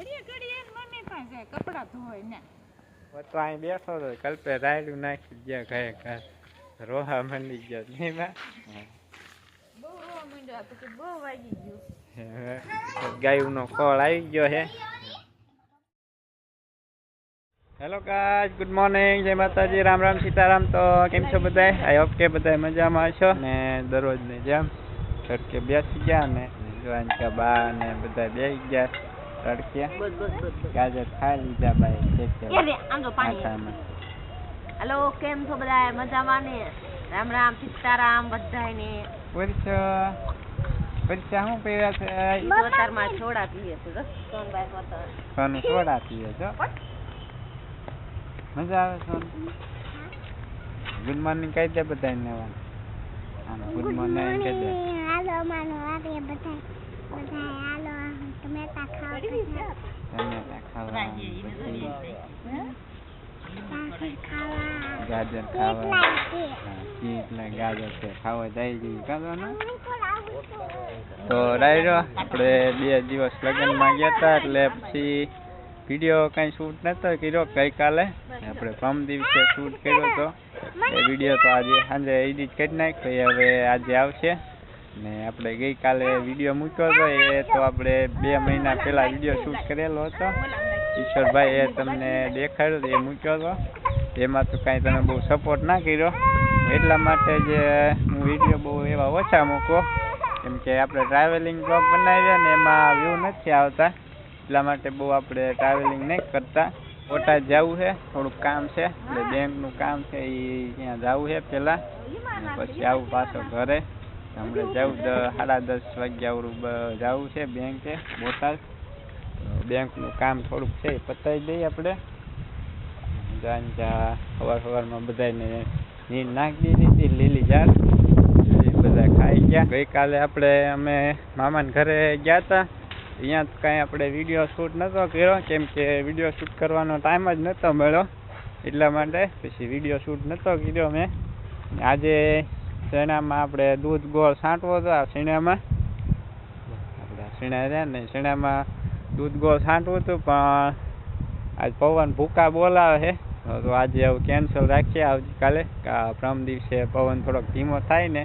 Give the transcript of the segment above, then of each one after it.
ઘડીએ ઘડીએ એની મમ્મી પાસે જાય ધોય ને. તો અહીં બેઠો હતો કલ્પે રાયડું નાખી ગયા ઘરે ઘર. રોહા મંડી ગયો નહીં બહુ રોવા માંડ્યા પછી બહુ વાગી ગયું. ગાયનો કોળ આવી ગયો છે. હેલો ગાઈસ ગુડ મોર્નિંગ જય માતાજી રામ રામ સીતારામ. તો કેમ છો બધાય? આઈ હોપ કે બધાય મજામાં છો ને દરરોજની જેમ છટકે બેસી ગયા ને જોવાની બા ને બધા બેસી ગયા. તડકે? ગાજર ખાઈ લીધા ભાઈ છે કે એ રે, આમ જો પાણી. આટામાં. હેલો કેમ છો બધા? મજામાં ને? રામ રામ સીતારામ બધાને છે? છોડા પીએ છે સોનભાઈ. સોનું પીએ છો મજા આવે સોનું? ગુડ મોર્નિંગ કહી દે બધા ને ગુડ મોર્નિંગ કહી દે. હાલો માનો વારે બધા બધા હાલો. ગાજર ખાવા ગાજર છે ખાવા જાય કરવાનું તો ડાયરો આપણે બે દિવસ લગ્નમાં ગયા હતા એટલે પછી વીડિયો કાંઈ શૂટ નતો કર્યો ગઈકાલે આપણે પ્રમ દિવસે શૂટ કર્યો હતો એ વીડિયો તો આજે સાંજે એડિટ કરી નાખ્યો હવે આજે આવશે ને આપણે ગઈકાલે વીડિયો મૂક્યો હતો એ તો આપણે બે મહિના પહેલાં વીડિયો શૂટ કરેલો હતો. ઈશ્વરભાઈ એ તમને દેખાડ્યો એ મૂક્યો હતો એમાં તો કાંઈ તમે બહુ સપોર્ટ ના કર્યો. એટલા માટે જ હું વીડિયો બહુ એવા ઓછા મૂકો. કેમ કે આપણે ટ્રાવેલિંગ બ્લોગ બનાવીએ ને એમાં વ્યૂ નથી આવતા. એટલા માટે બહુ આપણે ટ્રાવેલિંગ નહીં કરતા. બોટાદ જવું છે, થોડુંક કામ છે. એટલે બેંકનું કામ છે એ ત્યાં જવું છે પહેલાં. પછી આવું પાછો ઘરે. હમણાં જવું સાડા દસ વાગ્યા જવું છે બેંકે બોટાદ. બેંકનું કામ થોડુંક છે પતાવી દઈએ આપણે. જાન જા સવાર સવારમાં બધાને નીંદ નાખી દીધી હતી લીલી જાત. બધા ખાઈ ગયા. ગઈકાલે આપણે, અમે મામાને ઘરે ગયા હતા અહીંયા કાંઈ આપણે વીડિયો શૂટ નહોતો કર્યો, કેમ કે વીડિયો શૂટ કરવાનો ટાઈમ જ નહોતો મળ્યો એટલા માટે. પછી વીડિયો શૂટ નહોતો કર્યો મેં. આજે શેણામાં આપણે દૂધ ગોળ છાંટવો હતો આ શેણામાં. આપણે શેણા રહ્યા ને, શેણામાં દૂધ ગોળ છાંટવું હતું, પણ આજ પવન ભૂકા બોલાવે છે. તો આજે આવું કેન્સલ રાખીએ આવતીકાલે પ્રમ દિવસે પવન થોડોક ધીમો થાય ને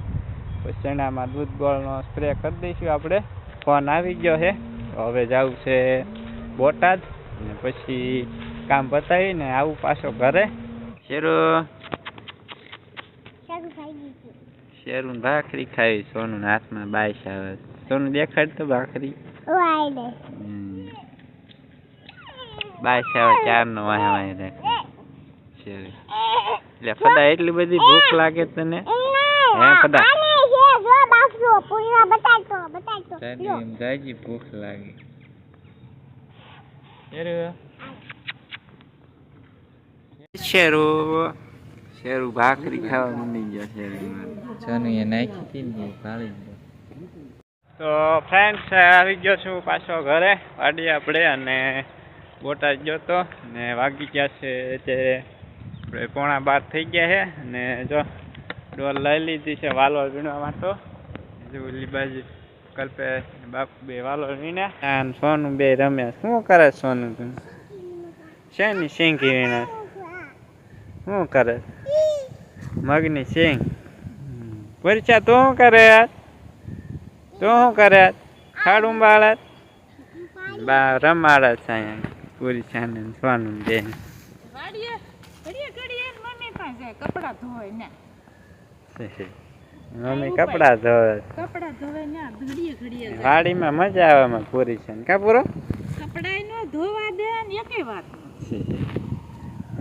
પછી શેણામાં દૂધ ગોળનો સ્પ્રે કરી દઈશું આપણે. ફોન આવી ગયો છે. હવે જવું છે બોટાદ ને પછી કામ પતાવીને આવું પાછો ઘરે. શરૂ થઈ ગયું શેરું ભાખરી ખાવી સોનું હાથમાં બાઈસ આવે સોનું દેખાડ તો ભાખરી. બાઈસ આવે ચારનો વાહે વાહે દેખાય એટલે ફદા એટલી બધી ભૂખ લાગે તને? હે ફદા. ભૂખ લાગે. શેરું. શેરું ભાખરી ખાવા મંડી ગયો શેરું છનું એ નાખી હતી ને ભાળી તો ફ્રેન્ડ્સ આવી ગયો છું પાછો ઘરે. વાડી આપણે અને બોટાદ ગયો તો. ને વાગી ગયા છે તે આપણે પોણા બાર થઈ ગયા છે. અને જો ડોલ લઈ લીધી છે વાલો વીણવા માટે. જો ઓલી બાજુ કલ્પે બાપુ બે વાલો વીણ્યા. અને સોનું બે રમ્યા. શું કરે સોનું તું? શેની શેંકી વીણે શું કરે? મગની સિંગ પરીક્ષા તું શું કરે તું શું કરે ખાડું બાળત બા રમાડે છે અહીંયા. પૂરી છાને ને સોનું બે વાડીએ ઘડીએ ઘડીએ એની મમ્મી કપડાં ધોવે વાડીમાં મજા આવે માં પૂરી છે ને કા પૂરો? કપડાં નો ધોવા દે ને એકે વાત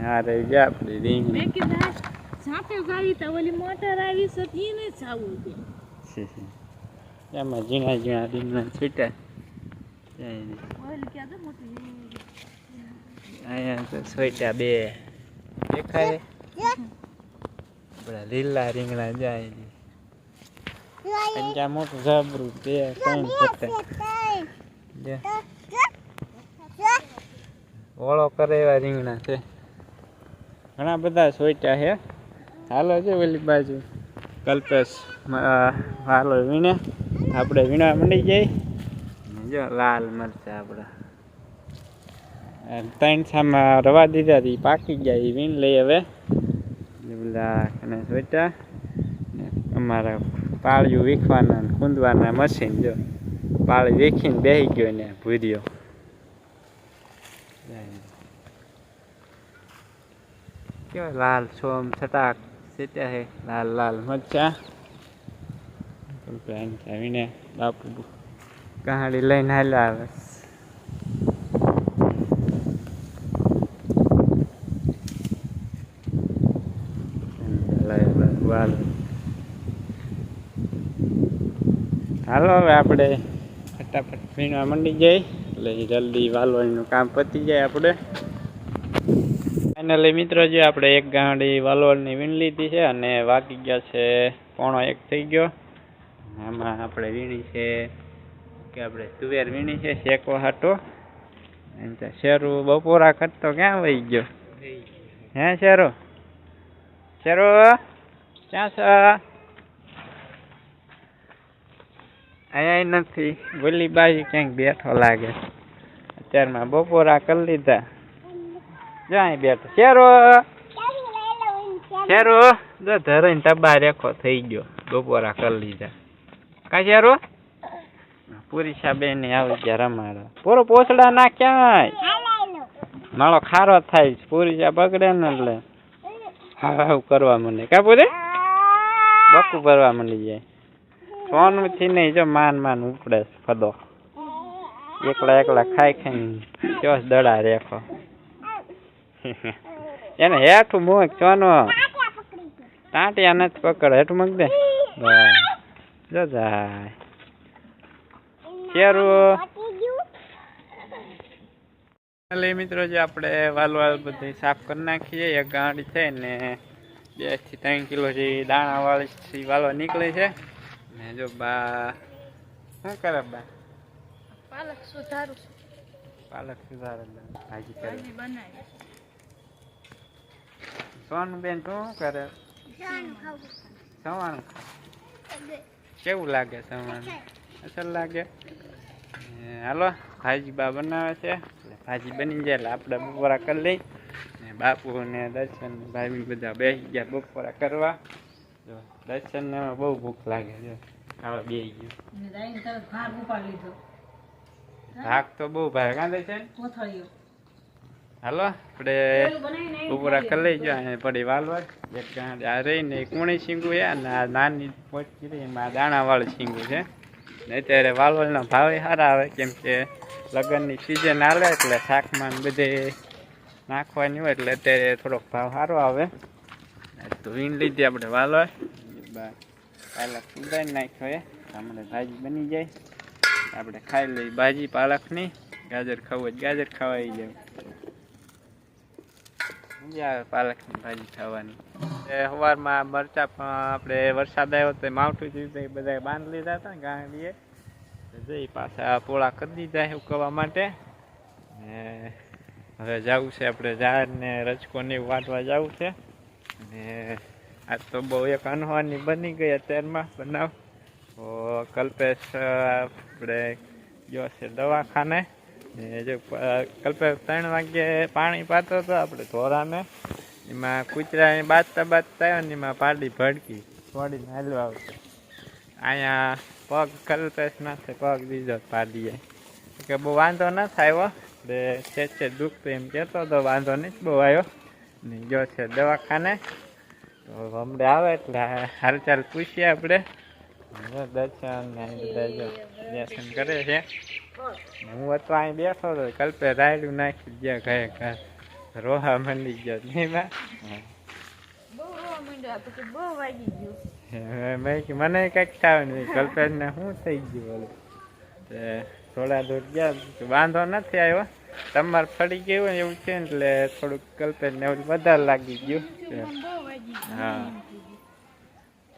હા આપણી રીંગ કીધું આ તો ઓલી મોટર આવી છે ઈ ને જાવું એમાં ઝીણા ઝીણા રીંગણા છૂટા. ઓલી ક્યાં તો મોટી અહીંયા તો છોટા બે. દેખાય? બધા લીલા રીંગણા જાય ત્યાં મોટું ઝાબરું બે ત્રણ છતાં ઓળો કરે એવા રીંગણા છે. ઘણા બધા સોઈટા છે. હાલો છે પેલી બાજુ. કલ્પેશ હાલો, વીણે. આપણે વીણવા મંડી જઈ જો, લાલ મરચા આપણા. ત્રણ સામા રવા દીધા હતી પાકી ગયા એ વીણ લઈ હવે. પેલા અને ને અમારા પાળિયું વીખવાના કૂંદવાના મશીન જો. પાળી વીખીને બેસી ગયો ને ભૂર્યો. કેવા લાલ સોમ છટાક સીટ્યા છે લાલ લાલ મરચા આવીને બાપુ કહાડી લઈને હાલ્યા આવે વાલ હાલો હવે આપણે ફટાફટ વીણવા મંડી જાય એટલે જલ્દી વાલવાનું કામ પતી જાય આપણે ફાઇનલી મિત્રો, જે આપણે એક ગાંડી વાલોળની વીણ લીધી છે અને વાગી ગયા છે, પોણો એક થઈ ગયો. આમાં આપણે વીણી છે, કે આપણે તુવેર વીણી છે, શેકો હાટો. શેરું બપોરા કરતો ક્યાં વહી ગયો? હે શેરો? શેરો, ક્યાં છે? અહીંયા નથી. બોલી બાજુ ક્યાંક બેઠો લાગે. અત્યારમાં બપોરા કરી લીધા. જો અહીં બેઠો. શેરો? શેરો? જો ધરાઈને ટબા રેખો થઈ ગયો. બપોરા કરી લીધા. કા શેરો? પૂરી સાબે ને આવી ગયા રમાડો પૂરો પોસડા ના ક્યાંય? મારો ખારો થાય. પૂરી ચા બગડે ને એટલે. હાવ હાવ કરવા મને કા પૂરી? બકુ ભરવા મળી જાય. ફોનથી નહીં, જો માન માન ઉપડે ફદો. એકલા એકલા ખાઈ ખાઈને ચોસ દડા રેખો. એને હેઠું મૂક સોનો તાંટિયા નથી પકડ હેઠું મૂક દે. જો જાય. કેરું મિત્રો જે આપણે વાલ વાલ બધી સાફ કરી નાખીએ. એક ગાંડી છે ને બેથી ત્રણ કિલો જે દાણા વાળી વાલો નીકળે છે. ને જો બા શું કરે બા? પાલક સુધારું પાલક સુધારે. ભાજી બનાવી. સોનું બેન શું કરે? સવાણું કેવું લાગે સવાણું અસર લાગે? ને હાલો ભાજી બા બનાવે છે. એટલે ભાજી બની જાય એટલે આપણે બપોરા કરી લઈ. ને બાપુ ને દર્શન ભાઈ બધા બેસી ગયા બપોરા કરવા. જો દર્શન ને બહુ ભૂખ લાગે છે. ખાવા બે ગયું. ભાગ તો બહુ ભાગ કાં દર્શન? હાલો, આપણે બપોરા કરી લઈ જાય પડી વાલવાર એક આ રહીને એક ઉણી શીંગું છે, અને આ નાની પોચી રહી, એમાં દાણાવાળું શીંગું છે. ને અત્યારે વાલોળના ભાવે સારા આવે, કેમ કે લગ્નની સિઝન આવે એટલે શાકમાં બધે નાખવાની હોય, એટલે અત્યારે થોડોક ભાવ સારો આવે. ધોઈને લીધી આપણે વાલોળ પાલક સુધારી નાખ્યો એ હમણાં ભાજી બની જાય. આપણે ખાઈ લઈ ભાજી, પાલકની. ગાજર ખાવું તો ગાજર ખવાઈ જાય આવે પાલકની ભાજી ખાવાની. એ સવારમાં મરચા પણ આપણે વરસાદ આવ્યો તો માવઠું થયું તો બધા બાંધ લીધા હતા ગાંડીએ. જઈ પાછા પોળા કરી દીધા એવું કરવા માટે. ને હવે જવું છે આપણે ઝાડ ને રચકો ને એવું વાટવા જવું છે. ને આ તો બહુ એક અનહોની બની ગઈ અત્યારમાં બનાવ. તો કલ્પેશ આપણે ગયો છે દવાખાને. ને જો પ- કલ્પેશ ત્રણ વાગે પાણી પાતો હતો આપણે ધોરાને, એમાં કૂતરા બાજતા બાજતા આવ્યો ને એમાં પાડી ભડકી છોડીને હાલવા આવતો અહીંયા પગ કલ્પેશ ના થાય પગ દીધો પાડીએ. કે બહુ વાંધો ન થાય બે છે છે દુઃખ તો એમ કહેતો હતો વાંધો નહીં બહુ આવ્યો. ને ગયો છે દવાખાને, તો હમણાં આવે એટલે હાલચાલ પૂછીએ આપણે. દર્શન દર્શન કરે છે. હું હતો અહીં બેઠો હતો કલ્પે રાયડું નાખી ગયા ઘરે ઘર. રોહા મંડી ગયો. નહીં મેં કીધું મને કંઈક થાય નહીં કલ્પેશને શું થઈ ગયું બોલું. તે થોડા દૂર ગયા. તો વાંધો નથી આવ્યો. તમારે ફરી ગયું એવું છે ને એટલે થોડુંક કલ્પેશને એવું વધારે લાગી ગયું. તે હા.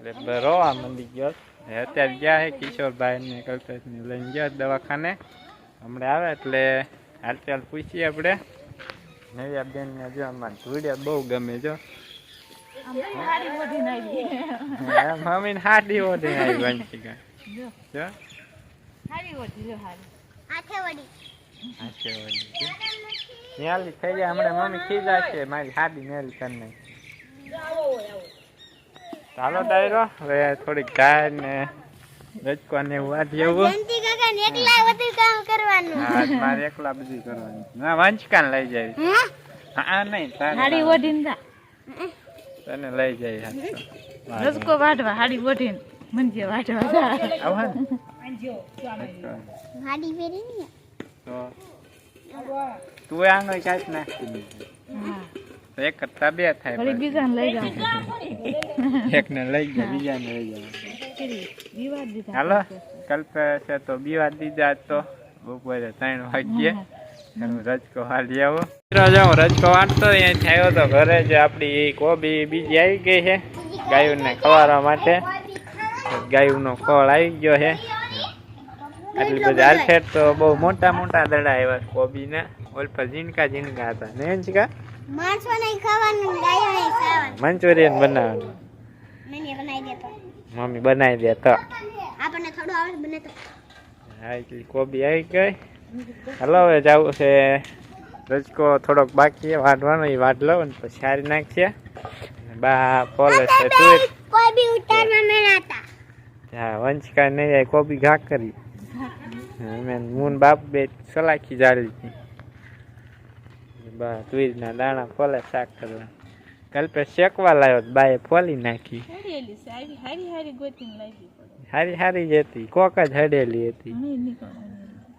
એટલે રોવા મંડી ગયો. અત્યારે ગયા છે કિશોરભાઈ ને કલ્પેશને લઈને ગયા દવાખાને. હમણાં આવે એટલે હાલચાલ પૂછીએ આપણે. નવ્યા બેન ને જો અમારે ધૂળિયા બહુ ગમે જો. સારી વધીને આવી મમ્મી ને હાડી ઓઢી આવી વંશિકા જો વધી જો. થઈ જાય હમણાં મમ્મી ખીજા છે, મારી હાડી મેલી કરી નાખી. ચાલો ડાયરો હવે થોડીક ગાય ને રજકો ને કાકા ને એકલા બધું કામ કરવાનું. હા મારે એકલા બધું કરવાનું. ના વંચકાન લઈ જાય. હે હા નહીં તારે હાડી ઓઢીને જા તને લઈ જાય. રસકો વાઢવા હાડી ઓઢીને. મંજે વાઢવા જા. આવો ને. હાડી પહેરી ને. તો તું એ આંગળી કાંઈક નાખી. એક કરતા બે થાય બીજા. લઈ જાવ એકને લઈ ગયા બીજાને લઈ ગયા. હાલો કલ્પે છે તો બીવા દીધા તો. બપોરે ત્રણ વાગ્યે. હું રજકો હાલી આવો. જાઉં રજકો વાટતો અહીંયાથી આવ્યો તો ઘરે જે આપણી કોબી બીજી આવી ગઈ છે ગાયોને ખવારવા માટે. ગાયુંનો ખોળ આવી ગયો છે. આટલી બધી આલફેટ તો બહુ મોટા મોટા દડા આવ્યા કોબીને ઓલ પર ઝીણકા ઝીણકા હતા ને ઝીણકા મંચુરિયન બનાવવાનું. મને બનાવી દેતો. મમ્મી બનાવી દે તો આપણને થોડું આવડે બને તો. હા એટલી કોબી આવી ગઈ? હલો હવે જવું છે. રજકો થોડોક બાકી છે વાઢવાનો એ વાટ લઉં ને પછી સારી નાખીએ. બા પોલે છે તું કોબી ઉતારમાં મેળા હતા. હા વંશકા નહીં જાય કોબી ઘા કરી. મેં મૂન બાપ બે સલાખી જાળી બા તુઈરના દાણા પોલે શાક કરવા કલ્પે શેકવા લાવ્યો તો બાએ ફોલી નાખી. હારી હારી જ હતી કોક જ હડેલી હતી.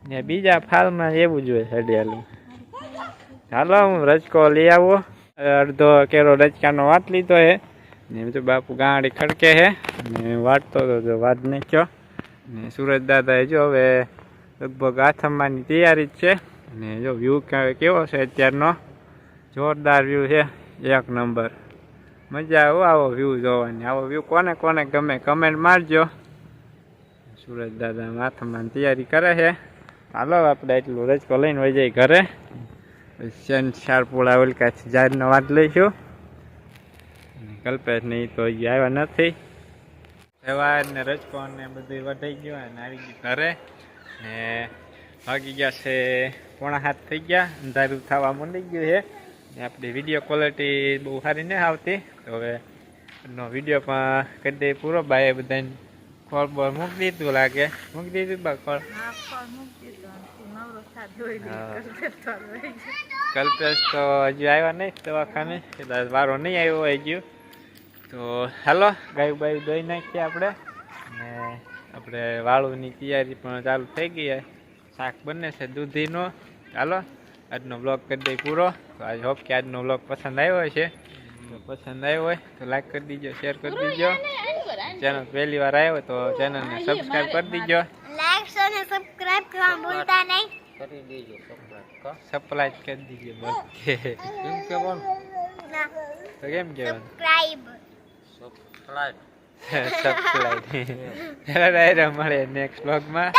ને બીજા ફાલમાં એવું જ હોય હડિયાલું હાલો હું રચકો લઈ આવો. અડધો કેરો રચકાનો વાટ લીધો હે. ને એમ તો બાપુ ગાંડી ખડકે હે. ને વાટતો હતો તો વાટ નાખ્યો ને સુરજ દાદા જો હવે લગભગ આથમવાની તૈયારી જ છે. ને જો વ્યૂ કેવો છે અત્યારનો? જોરદાર વ્યૂ છે. એક નંબર. મજા આવો આવો વ્યૂ જોવાની. આવો વ્યૂ કોને કોને ગમે કમેન્ટ મારજો. સુરજ દાદા માથામાં તૈયારી કરે છે. હાલો આપણે એટલું રજકો લઈને વહી જાય ઘરે. શેન શારપુળા ઓલકાથી જાહેરનો વાત લઈશું. કલ્પેશ નહીં તો આવ્યા નથી. સવાર ને રજકો ને બધું વઢાઈ ગયું અને આવી ગયું ઘરે. ને ભાગી ગયા છે પોણા હાથ થઈ ગયા. અંધારું થવા માંડી ગયું છે. આપણી વીડિયો ક્વોલિટી બહુ સારી નહીં આવતી. તો હવે નો વીડિયો પણ કરી દે પૂરો. બાય બધાને ખોળ બોળ મૂકી દીધું લાગે. મૂકી દીધું બા ખોળ. કલ્પેશ તો હજુ આવ્યા નહીં દવાખાને. કદાચ વારો નહીં આવ્યો ગયો તો હાલો ગાયું બાયું દોઈ નાખીએ આપણે. ને આપણે વાળુની તૈયારી પણ ચાલુ થઈ ગઈ શાક બને છે દૂધીનો. હાલો. આજનો બ્લોગ કરી દઈએ પૂરો. તો આજ હોપ કે આજનો બ્લોગ પસંદ આવ્યો હશે. તો પસંદ આવ્યો હોય તો લાઈક કરી દીજો શેર કરી દીજો. ચેનલ પહેલી વાર આવ્યો તો ચેનલને સબસ્ક્રાઇબ કરી દીજો. લાઈક અને સબસ્ક્રાઇબ કરવા ભૂલતા નહીં. સપ્લાય કરી દીજો બધે. ના. તો કેમ કેવાનું સબસ્ક્રાઇબ સબસ્ક્રાઈબ ચાલો ડાયરા મળે નેક્સ્ટ બ્લોગમાં